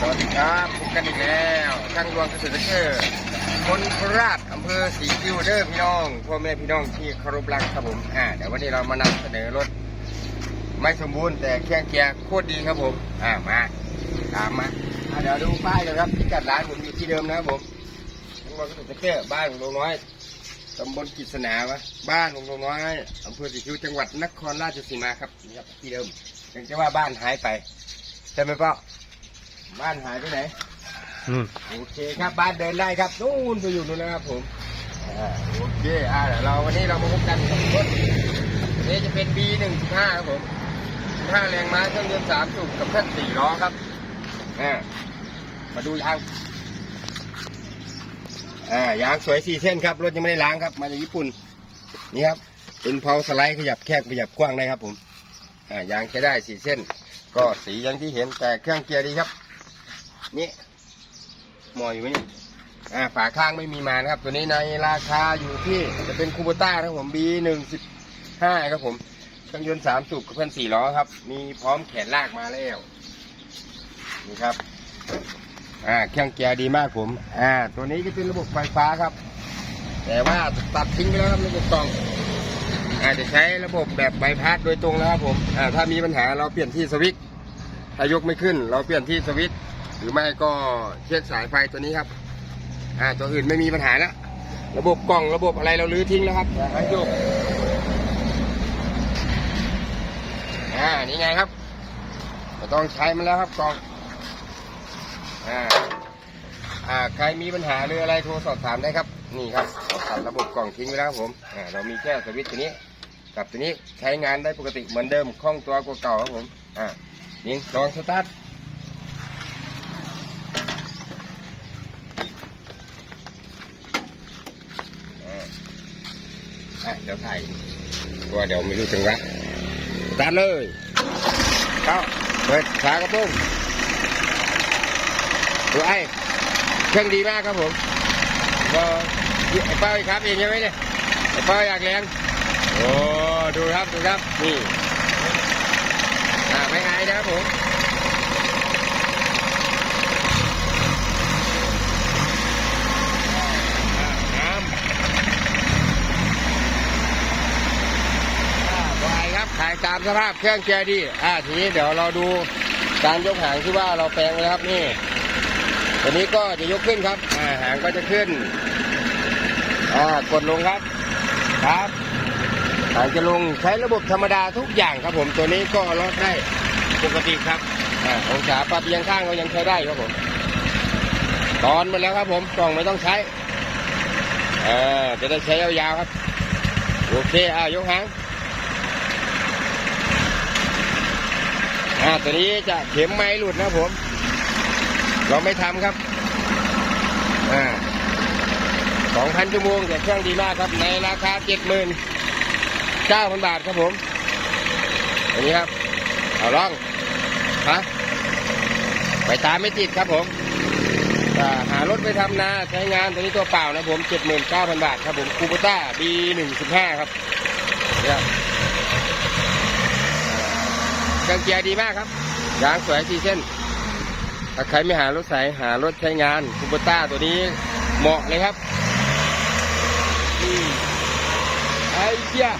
สวัสดีครับพบกันอีกแล้วช่างรวงเกษตรเกอร์คนโคราชอำเภอศรีคิวเดอร์พี่น้องพ่อแม่พี่น้องที่เคารพรักครับผมอ่าเดี๋ยววันนี้เรามานำเสนอรถ ไม่สมบูรณ์แต่เครื่องเกียร์โคตรดีครับผม อ่ามาตามมาอ่าเดี๋ยวดูป้ายเลยครับพิกัดร้านผมอยู่ที่เดิมนะครับผมช่างรวงเกษตรเกอร์บ้านของลุงน้อยตำบลกิษณาวะบ้านของลุงน้อยอำเภอศรีคิวจังหวัดนครราชสีมาครับนี่ครับที่เดิมยังจะว่าบ้านหายไปใช่ไหมป้า บ้านหายไปไหนอืมโอเคครับบ้านเดินได้ครับนู่นไปอยู่นู่นนะครับผมอ่าโอเคอ่าเดี๋ยวเราวันนี้เรามาพบกันกับรถนี่จะเป็น B 1 5 ครับผม15แรงม้าเครื่องยนต์3สูบกับเครื่อง4ล้อครับอ่ามาดูยางอ่ายางสวย4เส้นครับรถยังไม่ได้ล้างครับมาจากญี่ปุ่นนี่ครับเป็นเพาสไลด์ขยับแคบขยับกว้างได้ครับผมอ่ายางใช้ได้4เส้น ก็สีอย่างที่เห็นแต่เครื่องเกียร์ดีครับ นี่หมออยู่ไหมเนี่ยอ่าฝาข้างไม่มีมานะครับ ตัวนี้ในราคาอยู่ที่จะเป็นคูโบต้าครับผม B หนึ่งสิบห้าครับผมเครื่องยนต์สามสูบกับเพื่อนสี่ล้อครับ มีพร้อมแขนลากมาแล้วนี่ครับอ่าเครื่องเกียร์ดีมากผม อ่า ตัวนี้จะเป็นระบบไฟฟ้าครับ แต่ว่าตัดทิ้งไปแล้วครับระบบกล่องอาจจะใช้ระบบแบบใบพัดโดยตรงแล้วครับผม อ่า ถ้ามีปัญหาเราเปลี่ยนที่สวิตช์ถ้ายกไม่ขึ้น เราเปลี่ยนที่สวิตช์ หรือไม่ก็เช็คสายไฟตัวนี้ครับ อ่า ตัวอื่นไม่มีปัญหาแล้วระบบกล่องระบบอะไรเราลื้อทิ้งแล้วครับอย่าให้ยกอ่า นี่ไงครับไม่ต้องใช้มันแล้วครับกล่อง อ่า อ่า ใครมีปัญหาหรืออะไรโทรสอบถามได้ครับ นี่ครับตัดระบบกล่องทิ้งไว้แล้วผม อ่า เรามีแค่สวิตช์ตัวนี้ กับตัวนี้ใช้งานได้ปกติเหมือนเดิม คล่องตัวกว่าเก่าครับผม อ่านี่ลองสตาร์ท อะเดี๋ยวถ่ายว่าเดี๋ยวไม่รู้จังหวะตาร์ทเลยเข้าเปิดฝากระโปรงดูไอ้เครื่องดีมากครับผมก็ไอ้เป้าอีกครับเองใช่ไหมเนี่ยไอ้เป้าอยากเลี้ยงโอ้ดูครับดูครับนี่อ่าไม่อายนะครับผมอ่าน้ำ อ่าบายครับขาย ตามสภาพเครื่องเกียร์ดีอ่าทีนี้เดี๋ยวเราดูการยกหางที่ว่าเราแปลงไว้แล้วครับนี่ตัวนี้ก็จะยกขึ้นครับอ่าหางก็จะขึ้นอ่ากดลงครับครับหางจะลงใช้ระบบธรรมดาทุกอย่างครับผมตัวนี้ก็ลดได้ปกติครับอ่าองศาปรับเอียงข้างก็ยังใช้ได้ครับผมตอนมดแล้วครับผมกล่องไม่ต้องใช้เออจะได้ใช้ยาวๆครับโอเคอ่ายกหาง อ่าตัวนี้จะเข็มไม้หลุดนะผม เราไม่ทำครับ อ่าสองพันชั่วโมงแต่เครื่องดีมากครับ ในราคาเจ็ดหมื่นเก้าพันบาทครับผมอันนี้ครับเอาล่องฮะไปตามไม่ติดครับผมอ่าหารถไปทำนาใช้งานตัวนี้ตัวเปล่านะผมเจ็ดหมื่นเก้าพันบาทครับผมคูปต้าบีหนึ่งสิบห้าครับเนี่ย เครื่องเกียร์ดีมากครับยางสวยสีเส้นถ้าใครไม่หารถใสหารถใช้งานคูปต้าตัวนี้เหมาะเลยครับไอ้เจ้า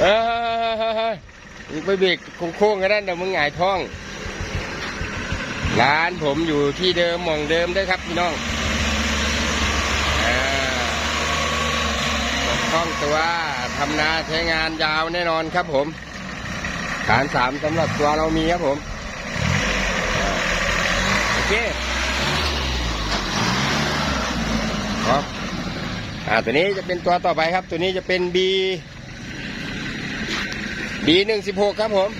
เออไปเบรกโค้งๆกันนั่นเดี๋ยวมึงหงายท้อง ร้านผมอยู่ที่เดิมมองเดิมด้วยครับพี่น้องอ่าคล่องตัวทำนาใช้งานยาวแน่นอนครับผม ฐานสามสำหรับตัวเรามีครับผม โอเคครับอ่าตัวนี้จะเป็นตัวต่อไปครับ ตัวนี้จะเป็น B B หนึ่งสิบหกครับผม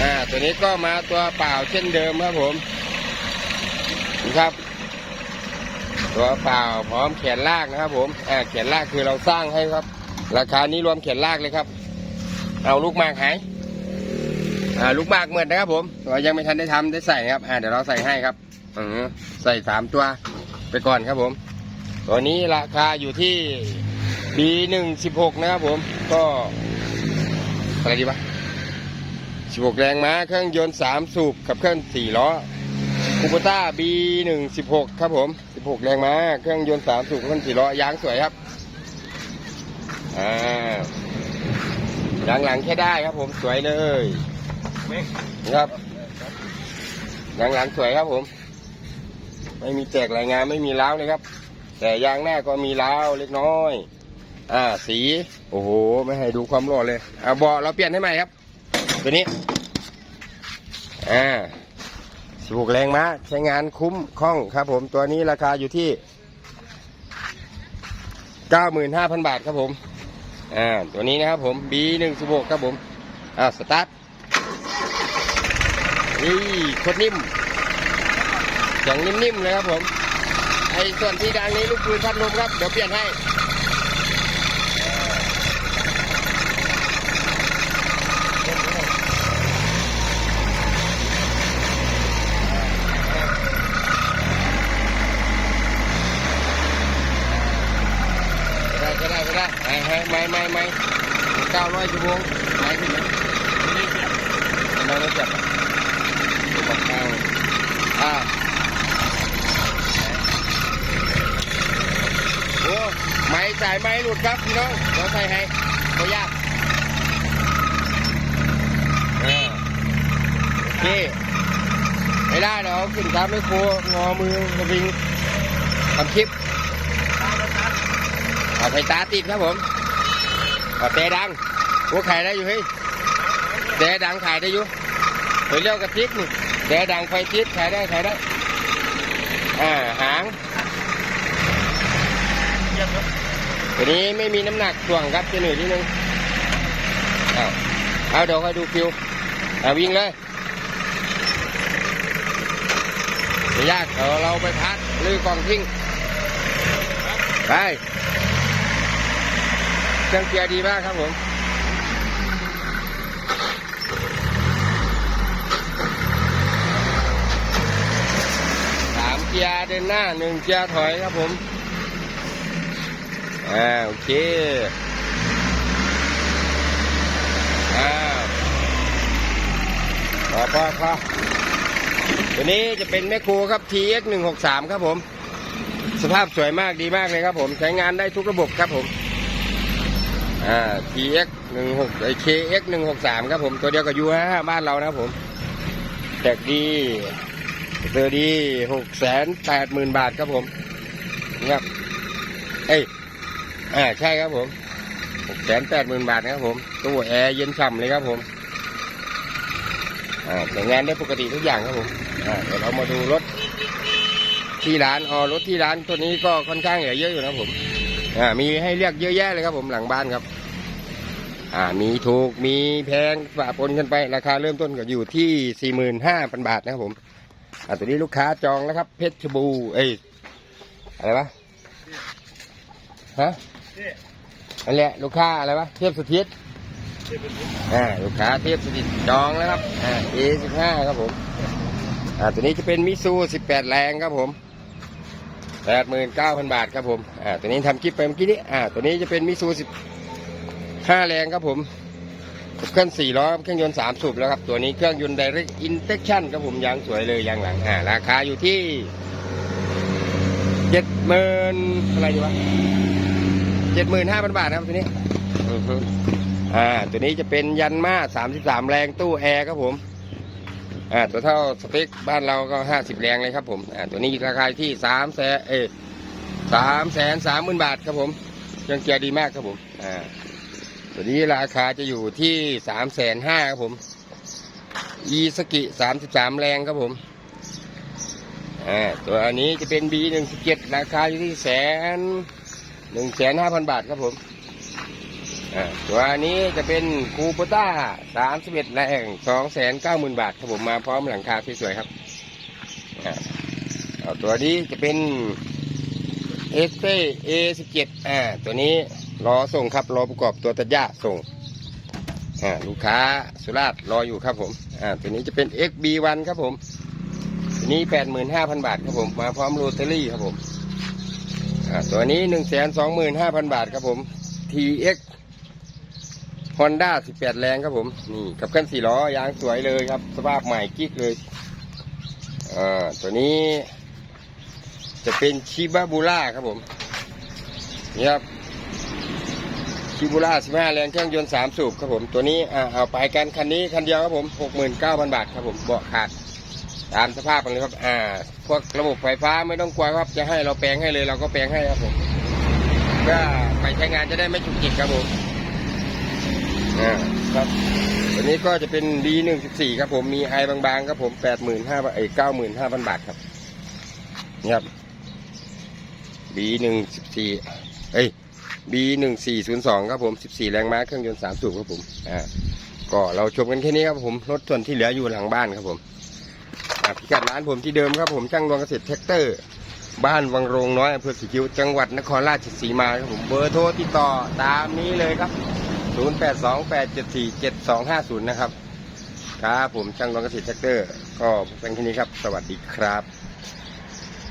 อ่าตัวนี้ก็มาตัวเปล่าเช่นเดิมครับผมนี่ครับ ตัวเปล่าพร้อมแขนลากนะครับผมอ่าแขนลากคือเราสร้างให้ครับ ราคานี้รวมแขนลากเลยครับ เอาลูกมากหายอ่าลูกมากเหมือนนะครับผมยังไม่ทันได้ทำได้ใส่นะครับอ่าเดี๋ยวเราใส่ให้ครับอือใส่สามตัวไปก่อนครับผม ตัวนี้ราคาอยู่ที่ B หนึ่งสิบหกนะครับผม ก็อะไรดีวะ16แรงม้าเครื่องยนต์3สูบกับเครื่อง4ล้อคูปต้า B116 ครับผม16แรงม้าเครื่องยนต์สูบกับเครื่อง4ล้อยางสวยครับอ่า หลังแค่ได้ครับผมสวยเลยนะครับยางหลังสวยครับผม ไม่มีแตกรายงานไม่มีล้าวเลยครับ แต่ยางหน้าก็มีล้าวเล็กน้อย อ่าสี โอ้โห ไม่ให้ดูความหล่อเลยอ่าเบาะเราเปลี่ยนให้ใหม่ครับ ตัวนี้ อ่าสิบหกแรงม้าใช้งานคุ้มคล่องครับผมตัวนี้ราคาอยู่ที่เก้าหมื่นห้าพันบาทครับผม อ่าตัวนี้นะครับผม B หนึ่งสบกครับผมอ่าสตาร์ทนี่โคตรนิ่มอย่างนิ่มๆเลยครับผมไอ้ส่วนที่ดังนี้ลูกปืนพัดลมครับ เดี๋ยวเปลี่ยนให้ ได้ก็ได้ก็ได้ไอ้ไอ้ไม่ไม่ไม่เก้า ร้อยชั่วโมงไม่ขึ้นนะไม่ได้เจ็บไม่ได้เจ็บตัวบอกเก้าอ่าโอ้ไม่สายไม่หลุดครับพี่น้องเดี๋ยวใส่ให้ไม่ยากอ่าโอเคไม่ได้เดี๋ยวขึ้นครับไม่ครัวงอมือสวิงทำคลิปเอาไฟตาติดครับผมเอาแต่ดัง วกขายได้อยู่เฮ้ยแต่ดังขายได้อยู่เฮ้ยเรียกกระติกนี่แต่ดังไฟติดขายได้ขายได้อ่าหางตัวนี้ไม่มีน้ำหนักถ่วงครับจะหน่อยนิดนึงเอาเอาเดี๋ยวค่อยดูฟิวเอาวิ่งเลยไม่ยากเอาเราไปพัดลือกองทิ้งไปเครื่องเกียร์ดีมากครับผม สามเกียร์เดิ นหน้าหนึ่งเกียร์ถอยครับผมอ่าโอเคอ่าพอพอพอตัวนี้จะเป็นแมคโครครับ TX 163ครับผม สภาพสวยมากดีมากเลยครับผม ใช้งานได้ทุกระบบครับผมอ่า TX หนึ่งหกไอ KX หนึ่งหกสามครับผม ตัวเดียวกับยูห้าบ้านเรานะครับผมแตกดี เตอร์ดีหกแสนแปดหมื่นบาทครับผมนะครับเอ้ยอ่าใช่ครับผมหกแสนแปดหมื่นบาทนะครับผมตู้แอร์เย็นฉ่ำเลยครับผมอ่าใช้งานได้ปกติทุกอย่างครับผมอ่าเดี๋ยวเรามาดูรถที่ร้านอ๋อรถที่ร้านตัวนี้ก็ค่อนข้างเหลือเยอะอยู่นะผมอ่ามีให้เลือกเยอะแยะเลยครับผมหลังบ้านครับ อ่ามีถูกมีแพงฝาปนกันไป ราคาเริ่มต้นก็อยู่ที่สี่หมื่นห้าพันบาทนะครับผม อ่าตัวนี้ลูกค้าจองแล้วครับ เพชรบูเอ้ยอะไรวะฮะอันแหละลูกค้าอะไรวะเทพสุทิศอ่าลูกค้าเทพสุทิศจองแล้วครับอ่า A15 ครับผมอ่าตัวนี้จะเป็นมิซู18 แรงครับผมแปดหมื่นเก้าพันบาทครับผม อ่า ตัวนี้ทำคลิปไปเมื่อกี้นี้ อ่า ตัวนี้จะเป็นมิซูสิบห้าแรงครับผม เครื่องสี่ล้อเครื่องยนต์สามสูบแล้วครับ ตัวนี้เครื่องยนต์ direct injection ครับผมยางสวยเลยยางหลังอ่าราคาอยู่ที่เจ็ดหมื่นอะไรดีวะเจ็ดหมื่นห้าพันบาทครับตัวนี้อือฮึอ่าตัวนี้จะเป็นยันมาสามสิบสามแรงตู้แอร์ครับผมอ่าตัวเท่าสเปคบ้านเราก็ห้าสิบแรงเลยครับผมอ่าตัวนี้ราคาที่สามแสนเอสามแสนสามหมื่นบาทครับผมเครื่องเกียร์ดีมากครับผมอ่า ตัวนี้ราคาจะอยู่ที่สามแสนห้าครับผม อีสกิสามสิบสามแรงครับผมอ่าตัวอันนี้จะเป็น B หนึ่งสิบเจ็ดราคาอยู่ที่แสนหนึ่งแสนห้าพันบาทครับผมอ่าตัวอันนี้จะเป็นคูปต้าสามสิบเอ็ดแรงสองแสนเก้าหมื่นบาทครับผมมาพร้อมหลังคาสวยๆครับอ่าเอาตัวนี้จะเป็นเอสเต้เอสิบเจ็ดอ่าตัวนี้ รอส่งครับรอประกอบตัวตัดหญ้าส่งอ่าลูกค้าสุราษฎร์รออยู่ครับผมอ่าตัวนี้จะเป็น XB1 ครับผมตัวนี้แปดหมื่นห้าพันบาทครับผมมาพร้อมโรตารี่ครับผมอ่าตัวนี้หนึ่งแสนสองหมื่นห้าพันบาทครับผม TX Honda 18 แรงครับผมนี่กับเครื่องสี่ล้อยางสวยเลยครับ สภาพใหม่กิ๊กเลยอ่าตัวนี้ จะเป็นชิบาบูล่าครับผมนี่ครับ ชิบูล่า15แรงเครื่องยนต์3สูบครับผม ตัวนี้อ่าเอาไปกันคันนี้คันเดียวครับผม69,000บาทครับผมเบาะขาดตามสภาพมันเลยครับ อ่า พวกระบบไฟฟ้าไม่ต้องกลัวครับ จะให้เราแปลงให้เลยเราก็แปลงให้ครับผมเพื่อไปใช้งานจะได้ไม่จุกจิกครับผม อ่า ครับ ตัวนี้ก็จะเป็น B114 ครับผม มีไอบางๆครับผม85,000เอ้ย95,000บาทครับ นี่ครับ B114 เอ้ย B1402 ครับผม 14 แรงม้าเครื่องยนต์ 3 สูบครับผมอ่าก็เราชมกันแค่นี้ครับผมรถส่วนที่เหลืออยู่หลังบ้านครับผมพิกัดร้านผมที่เดิมครับผมช่างดวงเกษตรแท็กเตอร์ บ้านวังโรงน้อยอำเภอสีคิ้วจังหวัดนครราชสีมาครับผมเบอร์โทรติดต่อตามนี้เลยครับ 0828747250 นะครับครับผมช่างดวงเกษตรแท็กเตอร์ ก็เป็นแค่นี้ครับ สวัสดีครับ